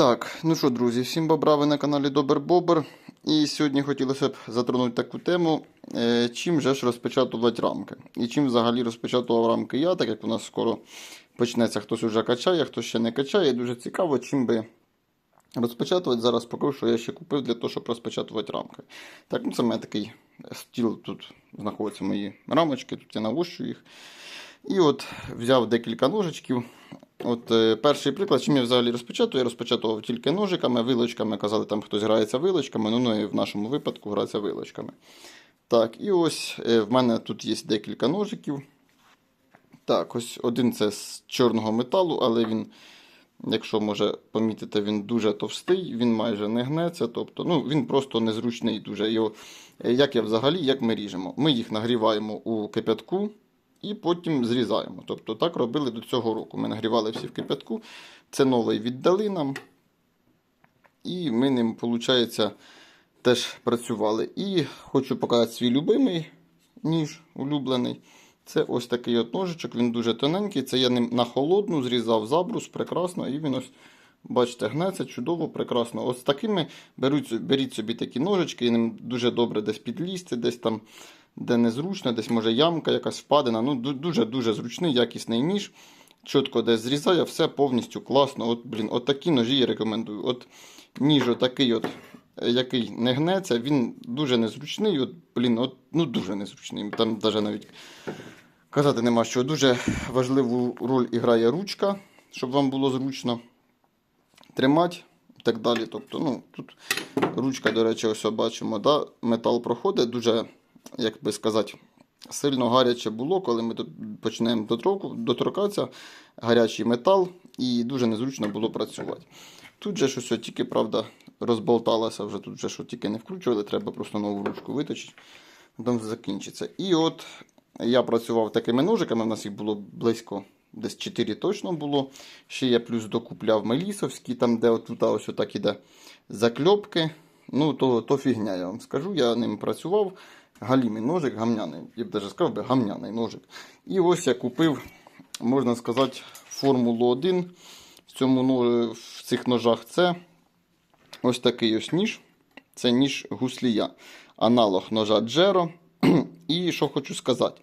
Так, ну що, друзі, всім бобра, ви на каналі Добер Бобер. І сьогодні хотілося б затронути таку тему, е, чим же ж розпечатувати рамки. І чим взагалі розпечатував рамки я, так як у нас скоро почнеться, хтось вже качає, хтось ще не качає. Дуже цікаво, чим би розпечатувати. Зараз покажу, що я ще купив для того, щоб розпечатувати рамки. Так, ну це в мене такий стіл, тут знаходяться мої рамочки, тут я навощу їх. І от взяв декілька ножичків. От е, Перший приклад, чим я взагалі розпечатую, я розпечатував тільки ножиками, вилочками. Казали, там хтось грається вилочками, ну, ну і в нашому випадку грається вилочками. Так, і ось е, в мене тут є декілька ножиків. Так, ось один це з чорного металу, але він, якщо може помітити, він дуже товстий, він майже не гнеться. Тобто, ну, він просто незручний дуже. Його, е, як я взагалі, як ми ріжемо? Ми їх нагріваємо у кипятку і потім зрізаємо. Тобто так робили до цього року. Ми нагрівали всі в кипятку. Це новий віддали нам. І ми ним, виходить, теж працювали. І хочу показати свій любимий ніж улюблений. Це ось такий от ножичок, він дуже тоненький. Це я ним на холодну зрізав забрус, прекрасно. І він ось, бачите, гнеться чудово, прекрасно. Ось такими беруть, беріть собі такі ножички, і ним дуже добре десь підлізти, десь там, де незручно, десь може ямка, якась впадина. Ну, дуже-дуже зручний, якісний ніж. Чітко десь зрізає, все повністю класно. От, блін, от такі ножі я рекомендую. От ніж отакий, от, який не гнеться, він дуже незручний. От, блін, от, ну дуже незручний. Там навіть навіть казати нема що. Дуже важливу роль грає ручка, щоб вам було зручно тримати і так далі. Тобто, ну, тут ручка, до речі, ось бачимо, да, метал проходить, дуже, як би сказати, сильно гаряче було, коли ми дотроку- доторкатися, гарячий метал, і дуже незручно було працювати. Тут же щось тільки, правда, розболталося, вже тут же що тільки не вкручували, треба просто нову ручку виточити, потім закінчиться. І от я працював такими ножиками, у нас їх було близько, десь 4 точно було. Ще я плюс докупляв мелісовські, там, де отут ось отак іде закльопки. Ну, то, то фігня, я вам скажу. Я ним працював. Галімий ножик, гамняний. Я б навіть сказав би гамняний ножик. І ось я купив, можна сказати, Формулу 1. В, цьому, в цих ножах це ось такий ось ніж. Це ніж гуслія. Аналог ножа Джеро. І що хочу сказати.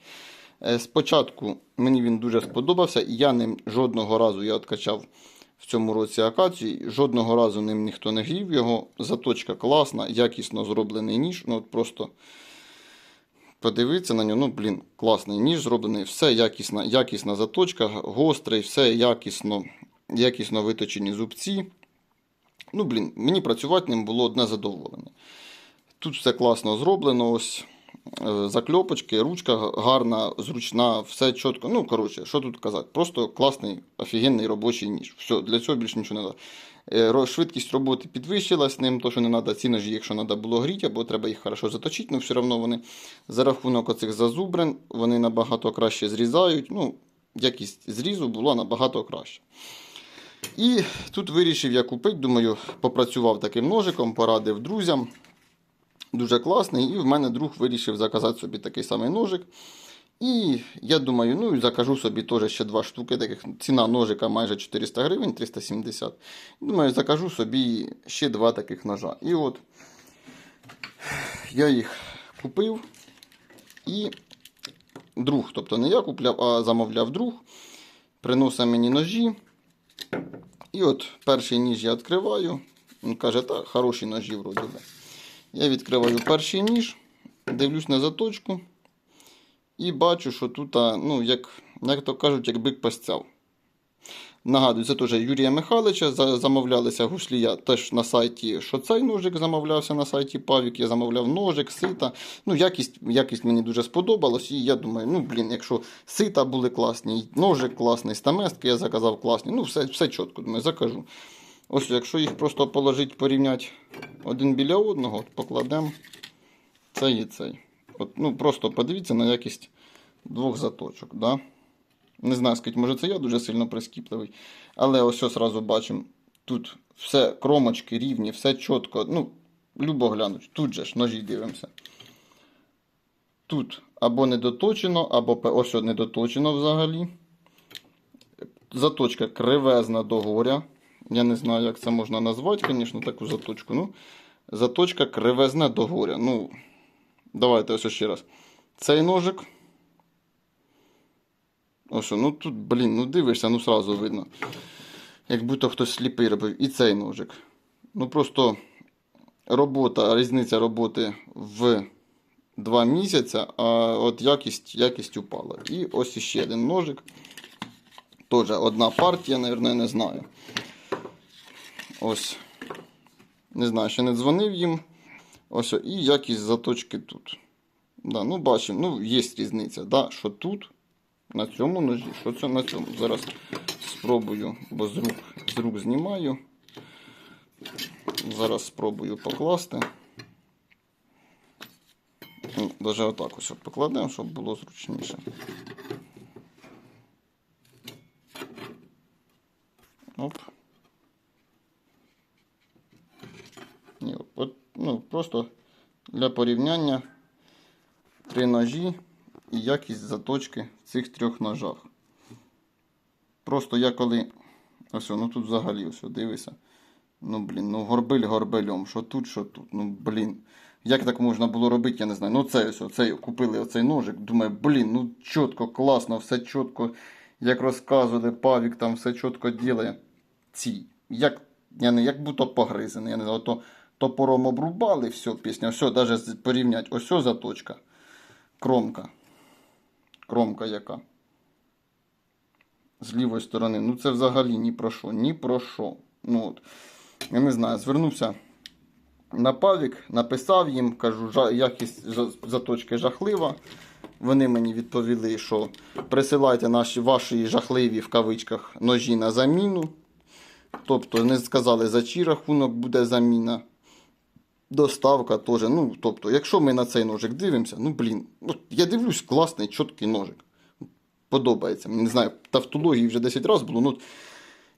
Е, Спочатку мені він дуже сподобався, і я ним жодного разу я откачав в цьому році акації, жодного разу ним ніхто не грів його. Заточка класна, якісно зроблений ніж. Ну, от просто подивитися на нього, ну, блін, класний ніж зроблений, все якісна, якісна заточка, гострий, все якісно, якісно виточені зубці. Ну, блін, мені працювати ним було одне задоволення. Тут все класно зроблено. Ось закльопочки, ручка гарна, зручна, все чітко. Ну, коротше, що тут казати? Просто класний, офігенний робочий ніж. Все, для цього більше нічого не треба. Швидкість роботи підвищилась ним, то що не треба ці ножі, якщо треба було гріти, або треба їх хорошо заточити, але все одно вони за рахунок оцих зазубрин, вони набагато краще зрізають. Ну, якість зрізу була набагато краще. І тут вирішив я купити, думаю, попрацював таким ножиком, порадив друзям. Дуже класний. І в мене друг вирішив заказати собі такий самий ножик. І я думаю, ну і закажу собі теж ще два штуки. таких. Ціна ножика майже 400 гривень, 370. Думаю, закажу собі ще два таких ножа. І от я їх купив. І друг, тобто не я купляв, а замовляв друг. Приносить мені ножі. І от перший ніж я відкриваю. Він каже, так, хороші ножі вроді. Я відкриваю перший ніж, дивлюсь на заточку і бачу, що тут, ну, як, як то кажуть, як бик постяв. Нагадую, це теж Юрія Михайловича. за- Замовлялися гуслія теж на сайті, що цей ножик замовлявся на сайті Павік. Я замовляв ножик, сита. Ну, якість, якість мені дуже сподобалась. І я думаю, ну, блін, якщо сита були класні, ножик класний, стаместки я заказав класні. Ну, все, все чітко, думаю, закажу. Ось, якщо їх просто положити, порівняти один біля одного, от покладемо цей і цей. От, ну, просто подивіться на якість двох заточок. Да? Не знаю, скажіть, може це я дуже сильно прискіпливий. Але ось одразу бачимо. Тут все кромочки рівні, все чітко. Ну, любо глянуть. Тут же ж ножі дивимося. Тут або недоточено, або ось от недоточено взагалі. Заточка кривезна до горя. Я не знаю, як це можна назвати, звісно, таку заточку. Ну, заточка кривезне до горя. Ну, давайте ось ще раз. Цей ножик. Ось, ну тут, блін, ну дивишся, ну сразу видно. Як будто хтось сліпий робив. І цей ножик. Ну просто робота, різниця роботи в 2 місяці, а от якість, якість упала. І ось іще один ножик. Теж одна партія, мабуть, не знаю. Ось. Не знаю, ще не дзвонив їм. Ось, і якість заточки тут. Да, ну бачимо, ну є різниця, да, що тут, на цьому ножі, що це на цьому. Зараз спробую, бо з рук, з рук знімаю. Зараз спробую покласти. Ну, Даже отак ось покладемо, щоб було зручніше. Оп. Ні, от, ну, просто для порівняння три ножі і якість заточки в цих трьох ножах. Просто я коли. Ось, ну тут взагалі ось дивися. Ну, блін, ну горбиль горбелем. Що тут, що тут. Ну, блін. Як так можна було робити, я не знаю. Ну, це ось, оцей, купили оцей ножик. Думаю, блін, ну чітко, класно, все чітко. Як розказували, Павік там все чітко ділає. Ці. Як, я не, як будто погризений. Я не знаю, то топором обрубали, все, пісня, все, навіть порівняти. Ось заточка. Кромка. Кромка яка. З лівої сторони. Ну це взагалі ні про що, ні про що. Ну от. Я не знаю, звернувся на павік, написав їм, кажу, якість заточки жахлива. Вони мені відповіли, що присилайте наші ваші жахливі в кавичках ножі на заміну. Тобто не сказали, за чий рахунок буде заміна. Доставка теж. Ну, тобто, якщо ми на цей ножик дивимося, ну блін, от я дивлюсь, класний, чіткий ножик. Подобається. Не знаю, тавтології вже 10 разів було. Ну,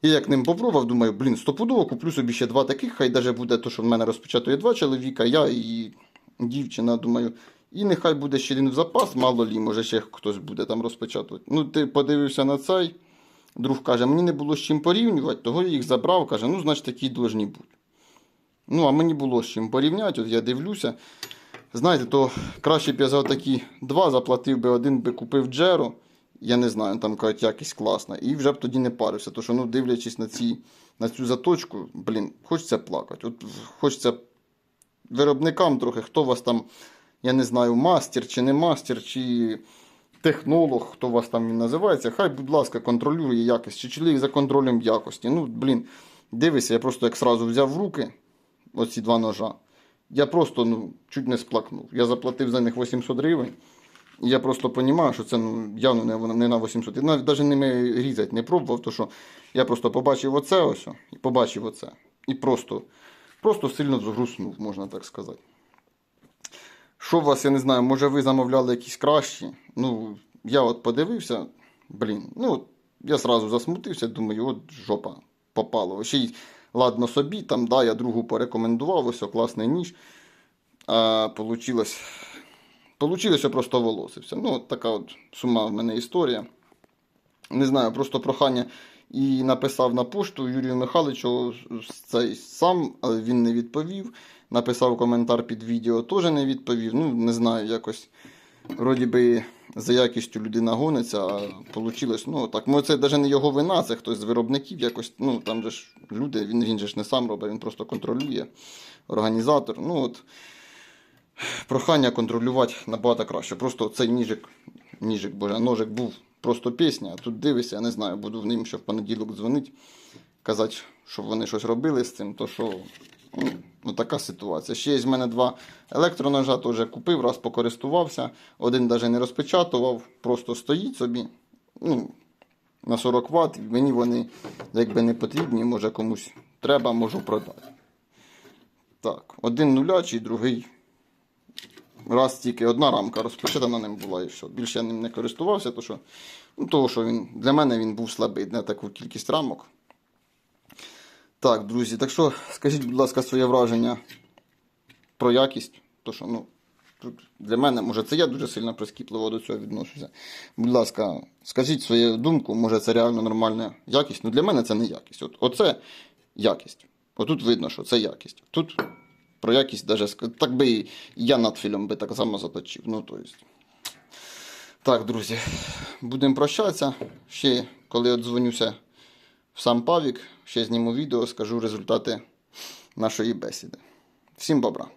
я як ним попробував, думаю, блін, стопудово куплю собі ще два таких, хай даже буде то, що в мене розпечатує два чоловіка, я і дівчина, думаю. І нехай буде ще один в запас, мало лі, може ще хтось буде там розпечатувати. Ну, ти подивився на цей. Друг каже, мені не було з чим порівнювати, того я їх забрав, каже, ну, значить, такі должні бути. Ну, а мені було з чим порівняти, от я дивлюся. Знаєте, то краще б я за такі два заплатив би, один би купив Джеро. Я не знаю, там кажуть, якість класна. І вже б тоді не парився. Тому що, ну, дивлячись на, ці, на цю заточку, блін, хочеться плакати. От хочеться виробникам трохи, хто вас там, я не знаю, мастер чи не мастер, чи технолог, хто вас там він називається, хай, будь ласка, контролює якість, чи чоловік за контролем якості. Ну, блін, дивися, я просто як сразу взяв в руки оці два ножа. Я просто ну, чуть не сплакнув. Я заплатив за них 800 гривень. І я просто розумію, що це ну, явно не, не на 800. Я навіть ними різати не пробував, тому що я просто побачив оце ось і побачив оце. І просто, просто сильно згруснув, можна так сказати. Що у вас, я не знаю, може ви замовляли якісь кращі? Ну, я от подивився, блін, ну, я сразу засмутився, думаю, от жопа попало. Ще й ладно собі, там, да, я другу порекомендував, ось класний ніж. А получилось, получилося просто волосився. Ну, така от сума в мене історія. Не знаю, просто прохання. І написав на пошту Юрію Михайловичу цей сам, він не відповів. Написав коментар під відео, теж не відповів. Ну, не знаю, якось. Вроді би за якістю людина гониться, а вийшло, ну так. Може, це навіть не його вина, це хтось з виробників якось. Ну, там же ж люди, він, він же ж не сам робить, він просто контролює. Організатор. Ну от прохання контролювати набагато краще. Просто цей ніжик, ніжик, боже, ножик був просто пісня. А тут дивися, я не знаю, буду в ним ще в понеділок дзвонити, казати, щоб вони щось робили з цим, то що. Ну, ну, така ситуація. Ще є в мене два електроножа, теж купив, раз покористувався. Один навіть не розпечатував, просто стоїть собі. Ну, на 40 Вт. Мені вони якби не потрібні, може комусь треба, можу продати. Так, один нулячий, другий. Раз тільки одна рамка розпочатана ним була і все. Більше я ним не користувався, тому що, ну, того, що він, для мене він був слабий на таку кількість рамок. Так, друзі, так що скажіть, будь ласка, своє враження про якість. То що, ну, Для мене, може, це я дуже сильно прискіпливо до цього відношуся. Будь ласка, скажіть свою думку, може це реально нормальна якість. Ну, Для мене це не якість. От, Оце якість. Отут видно, що це якість. Тут про якість даже так би і я над фільмом би так само заточив. Ну, то есть. Так, друзі, будемо прощатися. Ще коли я дзвонюся сам Павік. Ще зніму відео, скажу результати нашої бесіди. Всім добра!